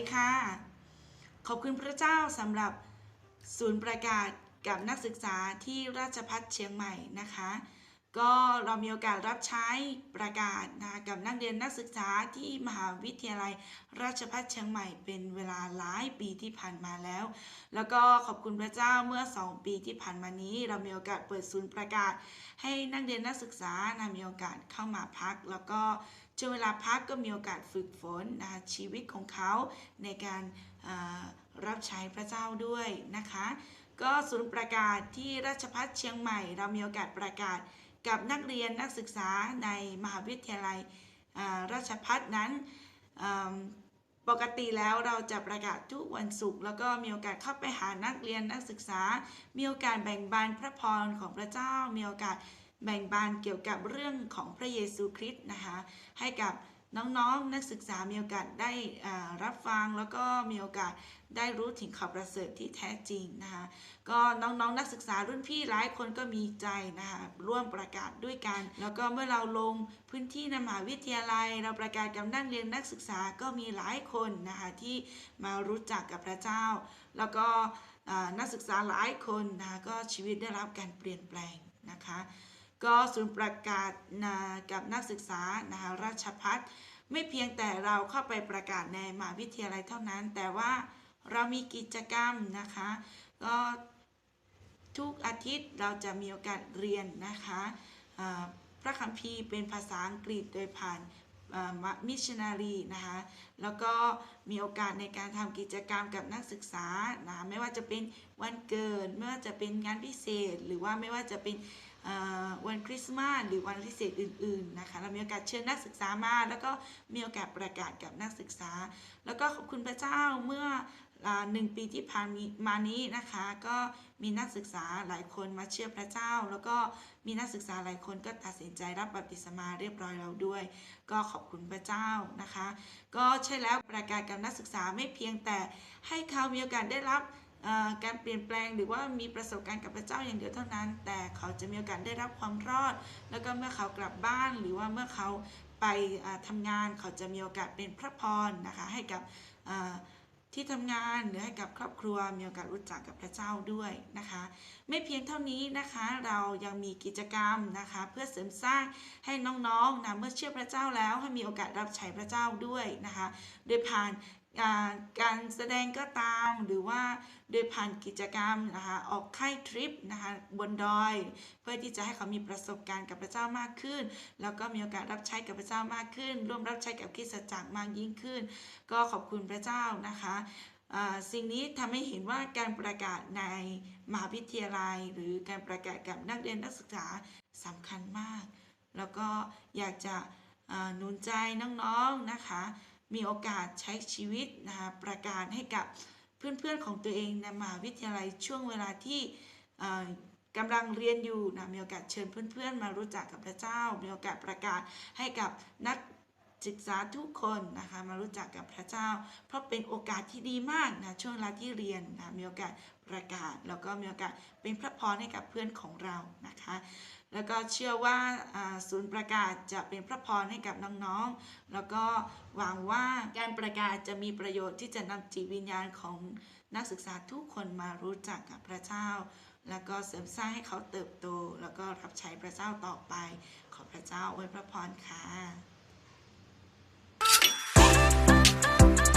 ีค่ะ ขอบคุณพระเจ้าสำหรับศูนย์ประกาศกับนักศึกษาที่ราชพัฒเชียงใหม่นะคะ ก็เรามีโอกาสรับใช้ประกาศนะกับนักเรียนนักศึกษาที่มหาวิทยาลัยราชภัฏเชียงใหม่เป็นเวลาหลายปีที่ผ่านมาแล้ว แล้วก็ขอบคุณพระเจ้าเมื่อ 2 ปีที่ผ่านมานี้ เรามีโอกาสเปิดศูนย์ประกาศ ให้นักเรียนนักศึกษานะมีโอกาสเข้ามาพัก แล้วก็ช่วงเวลาพักก็มีโอกาสฝึกฝนนะชีวิตของเขาในการรับใช้พระเจ้าด้วยนะคะ ก็ศูนย์ประกาศที่ราชพัฒเชียงใหม่ เรามีโอกาสประกาศ กับนักเรียนนักศึกษาในมหาวิทยาลัยราชพัฒนั้นปกติแล้วเราจะประกาศทุกวันศุกร์แล้วก็มีโอกาสเข้าไปหานักเรียนนักศึกษา มีโอกาสแบ่งบานพระพรของพระเจ้า มีโอกาสแบ่งบานเกี่ยวกับเรื่องของพระเยซูคริสต์นะคะให้กับ น้องๆ นักศึกษามีโอกาสได้รับฟังแล้วก็มีโอกาสได้รู้ถึงข่าวประเสริฐที่แท้จริงนะคะก็น้องๆนักศึกษารุ่นพี่หลายคนก็มีใจนะคะร่วมประกาศด้วยกัน แล้วก็เมื่อเราลงพื้นที่ในมหาวิทยาลัย เราประกาศกับนักเรียนนักศึกษาก็มีหลายคนนะคะที่มารู้จักกับพระเจ้า แล้วก็นักศึกษาหลายคนนะคะก็ชีวิตได้รับการเปลี่ยนแปลงนะคะ ก็ศูนย์ประกาศนะกับนักศึกษานะคะราชพัฒไม่เพียงแต่เราเข้าไปประกาศในมหาวิทยาลัยเท่านั้น แต่ว่าเรามีกิจกรรมนะคะ ก็ทุกอาทิตย์เราจะมีโอกาสเรียนนะคะพระคัมภีร์เป็นภาษาอังกฤษโดยผ่านมิชชันนารีนะคะ แล้วก็มีโอกาสในการทำกิจกรรมกับนักศึกษานะ ไม่ว่าจะเป็นวันเกิด ไม่ว่าจะเป็นงานพิเศษ หรือว่าไม่ว่าจะเป็น วันคริสต์มาสหรือวันพิเศษอื่น ๆนะคะ เรามีโอกาสเชิญนักศึกษามา แล้วก็มีโอกาสประกาศกับนักศึกษา แล้วก็ขอบคุณพระเจ้าเมื่อหนึ่งปีที่ผ่านมานี้นะคะ ก็มีนักศึกษาหลายคนมาเชื่อพระเจ้า แล้วก็มีนักศึกษาหลายคนก็ตัดสินใจรับบัพติศมาเรียบร้อยแล้วด้วย ก็ขอบคุณพระเจ้านะคะ ก็ใช่แล้วประกาศกับนักศึกษาไม่เพียงแต่ให้เขามีโอกาสได้รับ การเปลี่ยนแปลงหรือว่ามีประสบการณ์กับพระเจ้าอย่างเดียวเท่านั้น แต่เขาจะมีโอกาสได้รับความรอด แล้วก็เมื่อเขากลับบ้านหรือว่าเมื่อเขาไปอ่าทำงานเขาจะมีโอกาสเป็นพระพรนะคะให้กับที่ทำงานหรือให้กับครอบครัวมีโอกาสรู้จักกับพระเจ้าด้วยนะคะ ไม่เพียงเท่านี้นะคะเรายังมีกิจกรรมนะคะ เพื่อเสริมสร้างให้น้องๆนะเมื่อเชื่อพระเจ้าแล้วให้มีโอกาสรับใช้พระเจ้าด้วยนะคะ โดยผ่าน การแสดงก็ตามหรือว่าโดยผ่านกิจกรรมนะคะออกค่ายทริปนะคะบนดอย เพื่อที่จะให้เขามีประสบการณ์กับพระเจ้ามากขึ้น แล้วก็มีโอกาสรับใช้กับพระเจ้ามากขึ้น ร่วมรับใช้กับคริสตจักรมากยิ่งขึ้น ก็ขอบคุณพระเจ้านะคะสิ่งนี้ทำให้เห็นว่าการประกาศในมหาวิทยาลัย หรือการประกาศกับนักเรียนนักศึกษาสำคัญมาก แล้วก็อยากจะหนุนใจน้องๆนะคะ มีโอกาสใช้ชีวิตนะคะประกาศให้กับเพื่อนๆของตัวเองในมหาวิทยาลัยช่วงเวลาที่กำลังเรียนอยู่นะมีโอกาสเชิญเพื่อนๆ มารู้จักกับพระเจ้า มีโอกาสประกาศให้กับนัก ศึกษาทุกคนนะคะมารู้จักกับพระเจ้า เพราะเป็นโอกาสที่ดีมากนะช่วงเวลาที่เรียนนะมีโอกาสประกาศ แล้วก็มีโอกาสเป็นพระพรให้กับเพื่อนของเรานะคะแล้วก็เชื่อว่าศูนย์ประกาศจะเป็นพระพรให้กับน้องๆ แล้วก็หวังว่าการประกาศจะมีประโยชน์ที่จะนำจิตวิญญาณของนักศึกษาทุกคนมารู้จักกับพระเจ้า แล้วก็เสริมสร้างให้เขาเติบโต แล้วก็รับใช้พระเจ้าต่อไป ขอพระเจ้าอวยพระพรค่ะ Oh, oh.